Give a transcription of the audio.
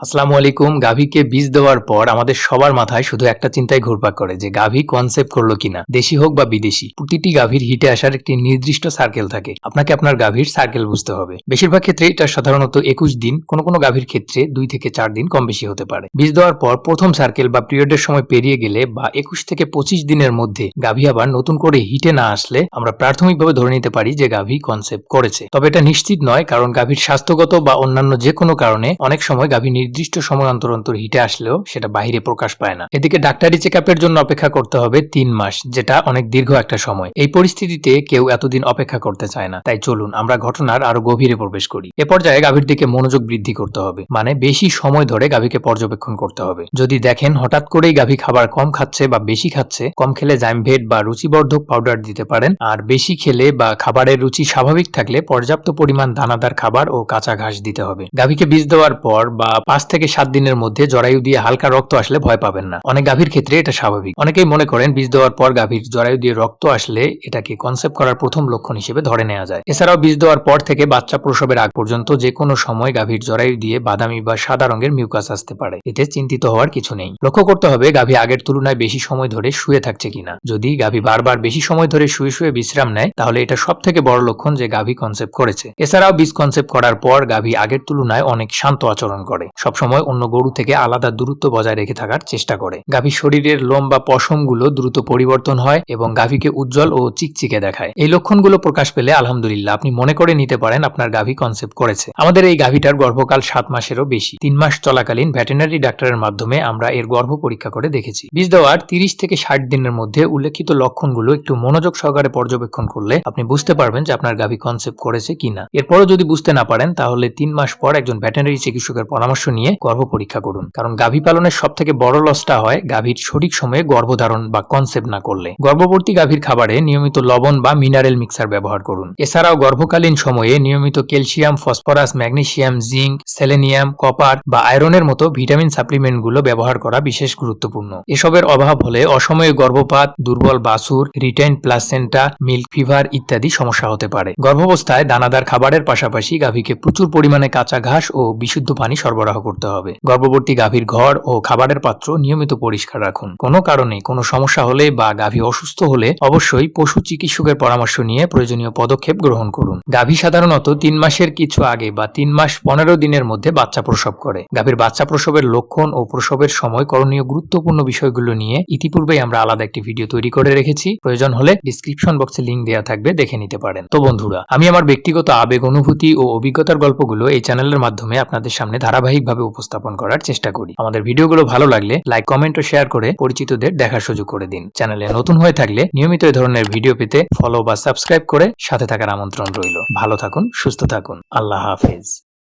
আসসালামু আলাইকুম। গাভীকে বীজ দেওয়ার পর আমাদের সবার মাথায় শুধু একটা চিন্তাই ঘুরপাক করে যে গাভী কনসেপ্ট করল কিনা। দেশি হোক বা বিদেশি, প্রতিটি গাভীর হিটে আসার একটি নির্দিষ্ট সার্কেল থাকে। আপনাকে আপনার গাভীর সার্কেল বুঝতে হবে। বেশিরভাগ ক্ষেত্রে এটা সাধারণত একুশ দিন, কোনো কোনো গাভীর ক্ষেত্রে দুই থেকে চার দিন কম বেশি হতে পারে। বীজ দেওয়ার পর প্রথম সার্কেল বা পিরিয়ডের সময় পেরিয়ে গেলে বা একুশ থেকে পঁচিশ দিনের মধ্যে গাভী আবার নতুন করে হিটে না আসলে আমরা প্রাথমিকভাবে ধরে নিতে পারি যে গাভী কনসেপ্ট করেছে। তবে এটা নিশ্চিত নয়, কারণ গাভীর স্বাস্থ্যগত বা অন্যান্য যে কোনো কারণে অনেক সময় গাভী নির্দিষ্ট সময় অন্তর অন্তর হিটে আসলেও সেটা বাহিরে প্রকাশ পায় না। এদিকে ডাক্তারি চেক জন্য অপেক্ষা করতে হবে তিন মাস, যেটা অনেক দীর্ঘ একটা সময়। এই পরিস্থিতিতে কেউ এতদিন অপেক্ষা করতে চায় না। তাই চলুন, আমরা ঘটনার আরও গভীরে প্রবেশ করি। এ পর্যায়ে গাভীর দিকে মনোযোগ বৃদ্ধি করতে হবে। মানে বেশি সময় ধরে গাভীকে পর্যবেক্ষণ করতে হবে। যদি দেখেন হঠাৎ করেই গাভী খাবার কম খাচ্ছে বা বেশি খাচ্ছে, কম খেলে জাইমভেট বা রুচিবর্ধক পাউডার দিতে পারেন, আর বেশি খেলে বা খাবারের রুচি স্বাভাবিক থাকলে পর্যাপ্ত পরিমাণ দানাদার খাবার ও কাঁচা ঘাস দিতে হবে। গাভীকে বীজ দেওয়ার পর বা পাঁচ থেকে সাত দিনের মধ্যে জরায়ু দিয়ে হালকা রক্ত আসলে ভয় পাবেন না। অনেক গাভীর ক্ষেত্রে এটা স্বাভাবিক। অনেকেই মনে করেন বীজ দেওয়ার পর গাভীর জরায়ু দিয়ে রক্ত আসলে এটাকে কনসেপ্ট করার প্রথম লক্ষণ হিসেবে ধরে নেওয়া যায়। এছাড়াও বীজ দেওয়ার পর থেকে বাচ্চা প্রসবের আগ পর্যন্ত যে কোনো সময় গাভীর জরায়ু দিয়ে বাদামি বা সাদা রঙের মিউকাস আসতে পারে। এতে চিন্তিত হওয়ার কিছু নেই। লক্ষ্য করতে হবে গাভী আগের তুলনায় বেশি সময় ধরে শুয়ে থাকছে কিনা। যদি গাভী বারবার বেশি সময় ধরে শুয়ে শুয়ে বিশ্রাম নেয়, তাহলে এটা সব থেকে বড় লক্ষণ যে গাভী কনসেপ্ট করেছে। এছাড়াও বীজ কনসেপ্ট করার পর গাভী আগের তুলনায় অনেক শান্ত আচরণ করে। সবসময় অন্য গরু থেকে আলাদা দূরত্ব বজায় রেখে থাকার চেষ্টা করে। গাভী শরীরের লোম বা পশমগুলো দ্রুত পরিবর্তন হয় এবং গাভীকে উজ্জ্বল ও চিকচিকে দেখায়। এই লক্ষণগুলো প্রকাশ পেলে আলহামদুলিল্লাহ আপনি মনে করে নিতে পারেন আপনার গাভী কনসেপ্ট করেছে। আমাদের এই গাভীটার গর্ভকাল সাত মাসেরও বেশি। তিন মাস চলাকালীন ভেটেনারি ডাক্তারের মাধ্যমে আমরা এর গর্ভ পরীক্ষা করে দেখেছি। বীজ দেওয়ার তিরিশ থেকে ষাট দিনের মধ্যে উল্লেখিত লক্ষণগুলো একটু মনোযোগ সহকারে পর্যবেক্ষণ করলে আপনি বুঝতে পারবেন যে আপনার গাভী কনসেপ্ট করেছে কিনা। এরপরও যদি বুঝতে না পারেন, তাহলে তিন মাস পর একজন ভেটেনারি চিকিৎসকের পরামর্শ নিয়ে গর্ভ পরীক্ষা করুন। কারণ গাভী পালনের সব থেকে বড় লসটা হয় গাভীর সঠিক সময়ে গর্ভধারণ বা কনসেপ্ট না করলে। গর্ভবর্তী গাভীর খাবারে নিয়মিত লবণ বা মিনারেল মিক্সার ব্যবহার করুন। এছাড়াও গর্ভকালীন সময়ে নিয়মিত calcium, phosphorus, magnesium, zinc, selenium, copper বা আয়রনের মতো ভিটামিন সাপ্লিমেন্টগুলো ব্যবহার করা বিশেষ গুরুত্বপূর্ণ। এসবের অভাব হলে অসময়ে গর্ভপাত, দুর্বল বাছুর রিটাইন প্লাসেন্টা মিল্ক ফিভার ইত্যাদি সমস্যা হতে পারে। গর্ভাবস্থায় দানাদার খাবারের পাশাপাশি গাভীকে প্রচুর পরিমাণে কাঁচা ঘাস ও বিশুদ্ধ পানি সরবরাহ করতে হবে। গর্ভবর্তী গাভীর ঘর ও খাবারের পাত্র নিয়মিত পরিষ্কার রাখুন। কোনো কারণে কোনো সমস্যা হলে বা গাভী অসুস্থ হলে অবশ্যই পশু চিকিৎসকের পরামর্শ নিয়ে প্রয়োজনীয় পদক্ষেপ গ্রহণ করুন। গাভী সাধারণত তিন মাসের কিছু আগে বা তিন মাস পনেরো দিনের মধ্যে বাচ্চা প্রসব করে। গাভীর বাচ্চা প্রসবের লক্ষণ ও প্রসবের সময় করণীয় গুরুত্বপূর্ণ বিষয়গুলো নিয়ে ইতিপূর্বেই আমরা আলাদা একটি ভিডিও তৈরি করে রেখেছি। প্রয়োজন হলে ডিসক্রিপশন বক্সে লিঙ্ক দেওয়া থাকবে, দেখে নিতে পারেন। তো বন্ধুরা, আমি আমার ব্যক্তিগত আবেগ, অনুভূতি ও অভিজ্ঞতার গল্পগুলো এই চ্যানেলের মাধ্যমে আপনাদের সামনে ধারাবাহিকভাবে উপস্থাপন করার চেষ্টা করি। আমাদের ভিডিওগুলো ভালো লাগলে লাইক কমেন্ট ও শেয়ার করে পরিচিতদের দেখার সুযোগ করে দিন। চ্যানেলে নতুন হয়ে থাকলে নিয়মিত এই ধরনের ভিডিও পেতে ফলো বা সাবস্ক্রাইব করে সাথে থাকার আমন্ত্রণ রইল। ভালো থাকুন, সুস্থ থাকুন। আল্লাহ হাফেজ।